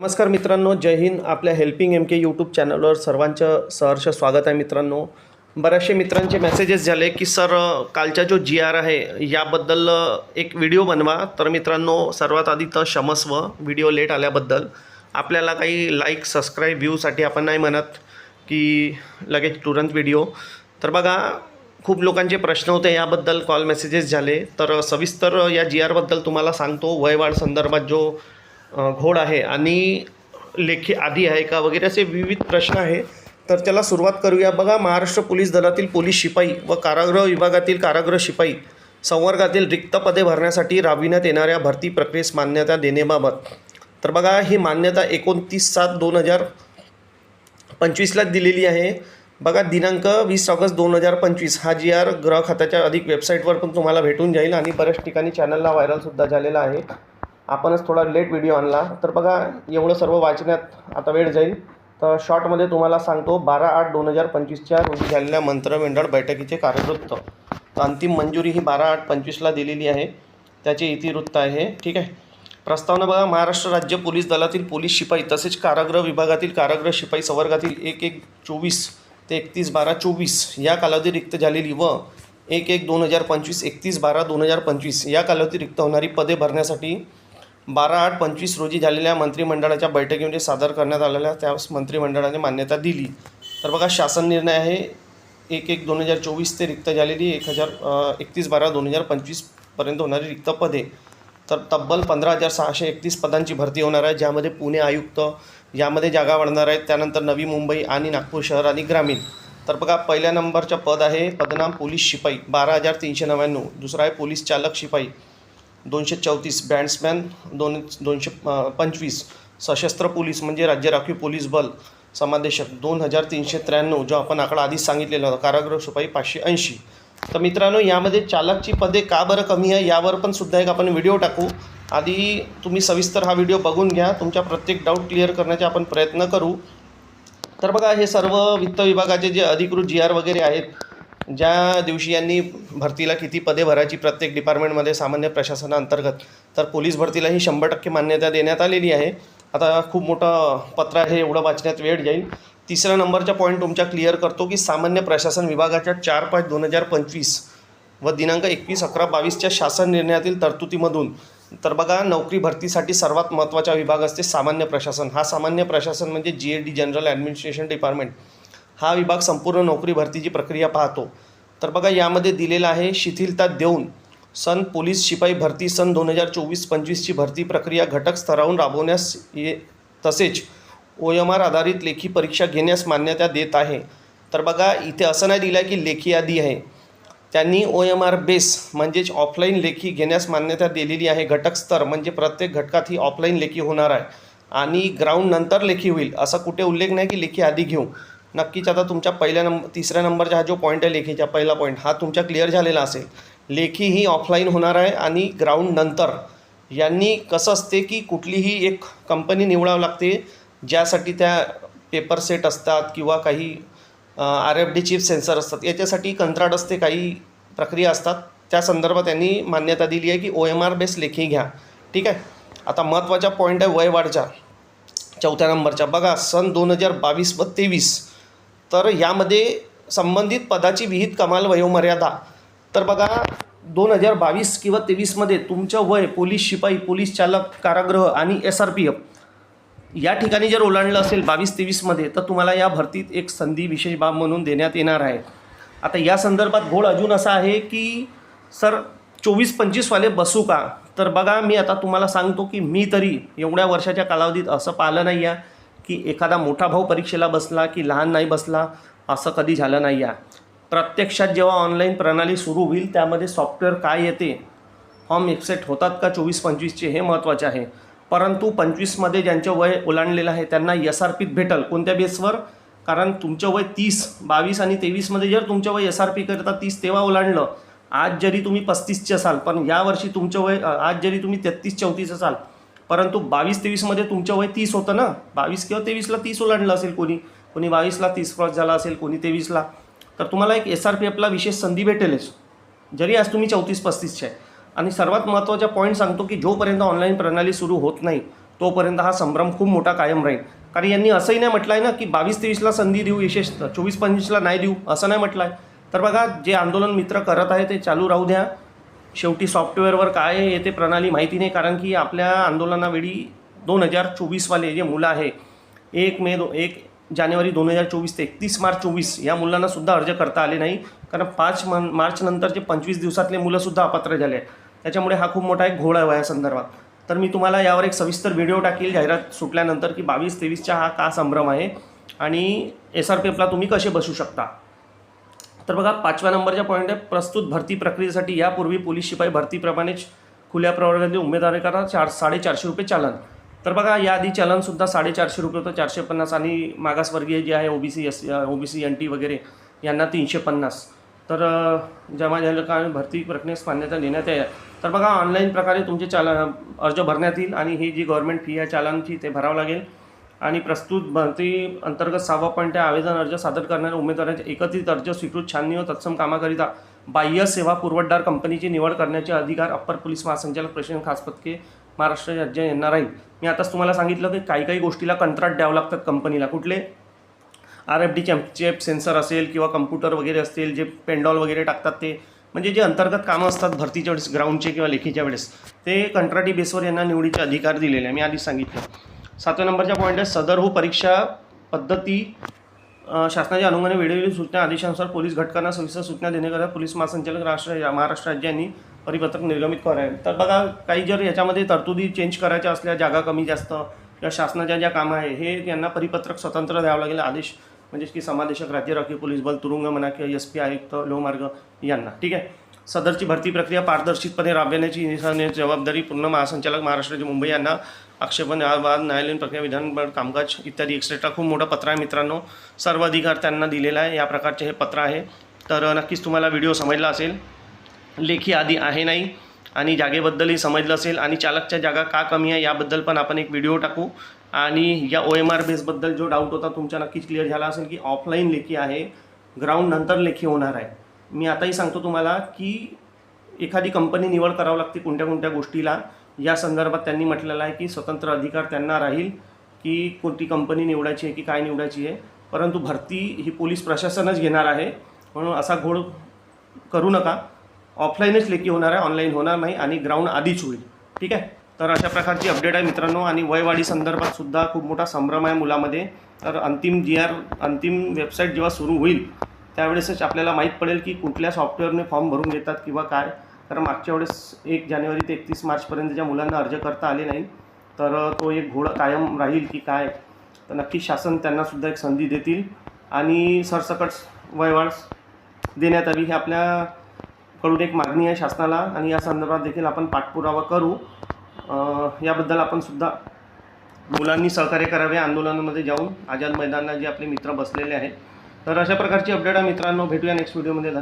नमस्कार मित्रांनो जय हिंद. आपल्या हेल्पिंग एम के यूट्यूब चॅनलवर सर्वांचं सहर्ष स्वागत आहे मित्रांनो. बऱ्याचशे मित्रांचे मेसेजेस झाले की सर कालचा जो जी आर आहे याबद्दल एक व्हिडिओ बनवा. तर मित्रांनो सर्वात आधी तर क्षमस्व व्हिडिओ लेट आल्याबद्दल. आपल्याला काही लाईक सबस्क्राईब व्ह्यूसाठी आपण नाही म्हणत की लगेच तुरंत व्हिडिओ तर बघा खूप लोकांचे प्रश्न होते याबद्दल कॉल मेसेजेस झाले. तर सविस्तर या जी आरबद्दल तुम्हाला सांगतो. वयवाढ संदर्भात जो घोड आहे आणि लेखी आधी आहे का वगैरे असे विविध प्रश्न आहे. तर त्याला सुरुवात करूया. बघा महाराष्ट्र पोलीस दलातील पोलीस शिपाई व कारागृह विभागातील कारागृह शिपाई संवर्गातील रिक्त पदे भरण्यासाठी राबविण्यात येणाऱ्या भरती प्रक्रियेस मान्यता देण्याबाबत. तर बघा ही मान्यता एकोणतीस सात दोन हजार पंचवीसला दिलेली आहे. बघा दिनांक वीस ऑगस्ट दोन हजार पंचवीस. हा जी आर ग्रह खात्याच्या अधिक वेबसाईटवर पण तुम्हाला भेटून जाईल आणि बऱ्याच ठिकाणी चॅनलला व्हायरलसुद्धा झालेला आहे. आपणच थोडा लेट व्हिडिओ आणला. तर बघा एवढं सर्व वाचण्यात आता वेळ जाईल. तर शॉर्टमध्ये तुम्हाला सांगतो बारा आठ दोन हजार पंचवीसच्या रोजी झालेल्या मंत्रिमंडळ बैठकीचे कार्यवृत्त. तर अंतिम मंजुरी ही बारा आठ पंचवीसला दिलेली आहे. त्याचे इतिवृत्त आहे. ठीक आहे? प्रस्तावना बघा महाराष्ट्र राज्य पोलीस दलातील पोलीस शिपाई तसेच कारागृह विभागातील कारागृह शिपाई संवर्गातील एक एक चोवीस ते एकतीस बारा चोवीस या कालावधी रिक्त झालेली व एक एक दोन हजार पंचवीस एकतीस बारा दोन हजार पंचवीस या कालावधी रिक्त होणारी पदे भरण्यासाठी बारा आठ पंचवीस रोजी झालेल्या मंत्रिमंडळाच्या बैठकीमध्ये सादर करण्यात आलेल्या त्यास मंत्रिमंडळाने मान्यता दिली. तर बघा शासन निर्णय आहे. एक एक दोन हजार चोवीस ते रिक्त झालेली एक हजार एकतीस बारा दोन हजार पंचवीसपर्यंत होणारी रिक्त पदे. तर तब्बल पंधरा हजार सहाशे एकतीस पदांची भरती होणार आहे ज्यामध्ये पुणे आयुक्त यामध्ये जागा वाढणार आहेत त्यानंतर नवी मुंबई आणि नागपूर शहर आणि ग्रामीण. तर बघा पहिल्या नंबरचं पद आहे पदनाम पोलीस शिपाई बारा हजार तीनशे नव्याण्णव. दुसरा आहे पोलीस चालक शिपाई. दोनशे चौतीस बँड्समॅन दोन दोनशे पंचवीस सशस्त्र पोलीस म्हणजे राज्य राखीव पोलीस बल समादेशक दोन हजार तीनशे त्र्याण्णव जो आपण आकडा आधीच सांगितलेला होता कारागृह शिपाई पाचशे ऐंशी. तर मित्रांनो यामध्ये चालकची पदे का बरं कमी आहे यावर पण सुद्धा एक आपण व्हिडिओ टाकू. आधी तुम्ही सविस्तर हा व्हिडिओ बघून घ्या तुमच्या प्रत्येक डाऊट क्लिअर करण्याचे आपण प्रयत्न करू. तर बघा हे सर्व वित्त विभागाचे जे अधिकृत जी आर वगैरे आहेत ज्या दिवशी यांनी भरतीला किती पदे भरायची प्रत्येक डिपार्टमेंटमध्ये सामान्य प्रशासनाअंतर्गत तर पोलीस भरतीला ही शंभर टक्के मान्यता देण्यात आलेली आहे. आता खूप मोठं पत्र आहे एवढं वाचण्यात वेळ जाईल तिसऱ्या नंबरचा पॉईंट तुमच्या क्लिअर करतो की सामान्य प्रशासन विभागाच्या चार पाच दोन हजार पंचवीस व दिनांक एकवीस अकरा बावीसच्या शासन निर्णयातील तरतुदीमधून तर बघा नोकरी भरतीसाठी सर्वात महत्त्वाचा विभाग असते सामान्य प्रशासन. हा सामान्य प्रशासन म्हणजे G A D general administration department हा विभाग संपूर्ण नोकरी भरतीची प्रक्रिया पाहतो. तर बघा यामध्ये दिलेलं आहे शिथिलता देऊन सन पोलीस शिपाई भरती सन दोन हजार चोवीस पंचवीसची भरती प्रक्रिया घटक स्तरावरून राबवण्यास ये तसेच ओ एम आर आधारित लेखी परीक्षा घेण्यास मान्यता देत आहे. तर बघा इथे असं नाही दिलं आहे की लेखी यादी आहे. त्यांनी ओ एम आर बेस म्हणजेच ऑफलाईन लेखी घेण्यास मान्यता दिलेली आहे. घटक स्तर म्हणजे प्रत्येक घटकात ही ऑफलाईन लेखी होणार आहे. आणि ग्राउंड नंतर लेखी होईल असा कुठे उल्लेख नाही की लेखी आधी घेऊ. नक्कीच आता तुमच्या पहिल्या नंबर तिसऱ्या नंबरचा हा जो पॉईंट आहे लेखीचा पहिला पॉईंट हा तुमच्या क्लिअर झालेला असेल. लेखी ही ऑफलाईन होणार आहे आणि ग्राउंड नंतर. यांनी कसं असते की कुठलीही एक कंपनी निवडावं लागते ज्यासाठी त्या पेपर सेट असतात किंवा काही R F D chip sensor असतात याच्यासाठी कंत्राट असते काही प्रक्रिया असतात. त्या संदर्भात त्यांनी मान्यता दिली आहे की ओ एम आर बेस लेखी घ्या. ठीक आहे? आता महत्त्वाचा पॉईंट आहे वयवाढचा चौथ्या नंबरच्या बघा सन दोन हजार बावीस व तेवीस. तर यामध्ये संबंधित पदाची विहित कमाल वयोमर्यादा. तर बघा दोन हजार बावीस किंवा तेवीसमध्ये तुमचं वय पोलीस शिपाई पोलीस चालक कारागृह आणि एस आर पी एफ या ठिकाणी जर ओलांडलं असेल बावीस तेवीसमध्ये तर तुम्हाला या भरतीत एक संधी विशेष बाब म्हणून देण्यात येणार आहे. आता या संदर्भात घोळ अजून असा आहे की सर चोवीस पंचवीसवाले बसू का? तर बघा मी आता तुम्हाला सांगतो की मी तरी एवढ्या वर्षाच्या कालावधीत असं पाहिलं नाही आहे की एखादा मोठा भाऊ परीक्षेला बसला की लहान नाही बसला असं कधी झालं नाही आहे प्रत्यक्षात जेव्हा ऑनलाईन प्रणाली सुरू होईल त्यामध्ये सॉफ्टवेअर काय येते? फॉर्म एक्सेप्ट होतात का? चोवीस पंचवीसचे हे महत्त्वाचे आहे. परंतु पंचवीसमध्ये ज्यांचं वय ओलांडलेलं आहे त्यांना एस आर पीत भेटल. कोणत्या बेसवर कारण तुमचं वय तीस बावीस आणि तेवीसमध्ये जर तुमचं वय एस आर पी करता तीस तेव्हा ओलांडलं. आज जरी तुम्ही पस्तीसचे असाल पण यावर्षी तुमचं वय आज जरी तुम्ही तेहतीस चौतीस असाल परंतु बावीस तेवीसमध्ये तुमचं वय तीस होतं ना? बावीस किंवा तेवीसला तीस ओलांडलं असेल कोणी. कोणी बावीसला तीस क्रॉस झाला असेल कोणी तेवीसला तर तुम्हाला एक एस आर पी एफला विशेष संधी भेटेलच जरी आज तुम्ही चौतीस पस्तीसचे आहे आणि सर्वात महत्त्वाचा पॉईंट सांगतो की जोपर्यंत ऑनलाईन प्रणाली सुरू होत नाही तोपर्यंत हा संभ्रम खूप मोठा कायम राहील. कारण यांनी असंही नाही म्हटलं आहे ना की बावीस तेवीसला संधी देऊ विशेष चोवीस पंचवीसला नाही देऊ असं नाही म्हटलं आहे तर बघा जे आंदोलन मित्र करत आहे ते चालू राहू द्या. शेवटी सॉफ्टवेअरवर काय येते प्रणाली माहिती नाही कारण की आपल्या आंदोलनावेळी दोन हजार चोवीसवाले जे मुलं आहे एक मे दो एक जानेवारी दोन हजार चोवीस ते एकतीस मार्च चोवीस या मुलांनासुद्धा अर्ज करता आले नाही. कारण पाच मन मार्चनंतरचे पंचवीस दिवसातले मुलंसुद्धा अपात्र झाले त्याच्यामुळे हा खूप मोठा एक घोळ आहे या संदर्भात. तर मी तुम्हाला यावर एक सविस्तर व्हिडिओ टाकील जाहिरात सुटल्यानंतर की बावीस तेवीसच्या हा का संभ्रम आहे. आणि एस आर पी एफला तुम्ही कसे बसू शकता? तर बघा पाचव्या नंबरच्या पॉईंट आहे. प्रस्तुत भरती प्रक्रियेसाठी यापूर्वी पोलीस शिपाई भरतीप्रमाणेच खुल्या प्रवर्गातील उमेदवारीकरता चार साडेचारशे रुपये चालन. तर बघा याआधी चलनसुद्धा साडेचारशे रुपये होतं. चारशे पन्नास आणि मागासवर्गीय जे आहे OBC S OBC N T वगैरे यांना तीनशे पन्नास. तर जमा झालं का भरती प्रक्रियेस मान्यता देण्यात आहे तर बघा ऑनलाईन प्रकारे तुमचे चाल अर्ज भरण्यात येईल आणि ही जी गव्हर्नमेंट फी आहे चालांची ते भरावं लागेल. आणि प्रस्तुत भरती अंतर्गत सहावा पॉईंट आहे आवेदन अर्ज सादर करणाऱ्या उमेदवारांचे एकत्रित अर्ज स्वीकृत छाननी व तत्सम कामाकरिता बाह्य सेवा पुरवठदार कंपनीची निवड करण्याचे अधिकार अप्पर पोलीस महासंचालक प्रशिक्षण खास पथके महाराष्ट्र राज्य यांना राहील मी आताच तुम्हाला सांगितलं की काही काही गोष्टीला कंत्राट द्यावं लागतात कंपनीला. कुठले? आर एफ डी चॅम्पचेप सेन्सर असेल किंवा कम्प्युटर वगैरे असतील जे पेंडॉल वगैरे टाकतात ते. म्हणजे जे अंतर्गत कामं असतात भरतीच्या वेळेस ग्राउंडचे किंवा लेखीच्या वेळेस ते कंत्राटी बेसवर यांना निवडीचे अधिकार दिलेले आहे. मी आधीच सांगितलं. सातव्या नंबरच्या पॉईंट आहे सदर हो परीक्षा पद्धती शासनाच्या अनुगाने वेळोवेळी सूचना आदेशानुसार पोलीस घटकांना सविस्तर सूचना देण्याकरिता पोलीस महासंचालक राष्ट्र महाराष्ट्र राज्य यांनी परिपत्रक निर्गमित करावे. तर बघा काही जर याच्यामध्ये तरतुदी चेंज करायच्या असल्या जागा कमी जास्त किंवा शासनाच्या ज्या कामं आहे हे यांना परिपत्रक स्वतंत्र द्यावं लागेल. आदेश म्हणजेच की समादेशक राज्य राखीव पोलीस बल तुरुंग म्हणा किंवा एस पी आयुक्त लोहमार्ग यांना. ठीक आहे? सदरची भरती प्रक्रिया पारदर्शितपणे राबविण्याची जबाबदारी पूर्ण महासंचालक महाराष्ट्राचे मुंबई यांना आक्षेपण वाद न्यायालयीन प्रक्रिया विधानभर कामकाज इत्यादी एक्सेट्रा खूप मोठं पत्र आहे मित्रांनो. सर्व अधिकार त्यांना दिलेला आहे. या प्रकारचे हे पत्र आहे. तर नक्कीच तुम्हाला व्हिडिओ समजला असेल. लेखी आधी आहे नाही आणि जागेबद्दलही समजलं असेल आणि चालकच्या जागा का कमी आहे याबद्दल पण आपण एक व्हिडिओ टाकू. आणि या ओ एम आर बेसबद्दल जो डाऊट होता तुमच्या नक्कीच क्लिअर झाला असेल की ऑफलाईन लेखी आहे. ग्राउंड नंतर लेखी होणार आहे. मी आताही सांगतो तुम्हाला की एखादी कंपनी निवड करावं लागते कोणत्या कोणत्या गोष्टीला. या संदर्भात त्यांनी म्हटलेलं आहे की स्वतंत्र अधिकार त्यांना राहील की कोणती कंपनी निवडायची आहे की काय निवडायची आहे. परंतु भरती ही पोलीस प्रशासनच घेणार आहे. म्हणून असा घोळ करू नका. ऑफलाईनच लेखी होणार आहे ऑनलाईन होणार नाही आणि ग्राउंड आधीच होईल. ठीक आहे? तर अशा प्रकारची अपडेट आहे मित्रांनो. आणि वयवाढी संदर्भात सुद्धा खूप मोठा संभ्रम आहे मुलामध्ये. तर अंतिम जी आर अंतिम वेबसाईट जेव्हा सुरू होईल त्यावेळेसच आपल्याला माहीत पडेल की कुठल्या सॉफ्टवेअरने फॉर्म भरून घेतात किंवा काय. कारण मागच्या वेळेस एक जानेवारी ते एकतीस मार्चपर्यंत मुलांना अर्ज करता आले नाही तर तो एक घोडा कायम राहील की काय तर नक्की शासन त्यांनासुद्धा एक संधी देतील आणि सरसकट वयवाढ देण्यात आली ही आपल्याकडून एक मागणी आहे शासनाला आणि या संदर्भात देखील आपण पाठपुरावा करू. याबद्दल आपण सुद्धा मुलांनी सहकार्य करावे आंदोलनामध्ये जाऊन आझाद मैदानात जे आपले मित्र बसलेले आहेत. तर अशा प्रकारची अपडेट आहे मित्रांनो भेटूया नेक्स्ट व्हिडिओमध्ये धन्यवाद.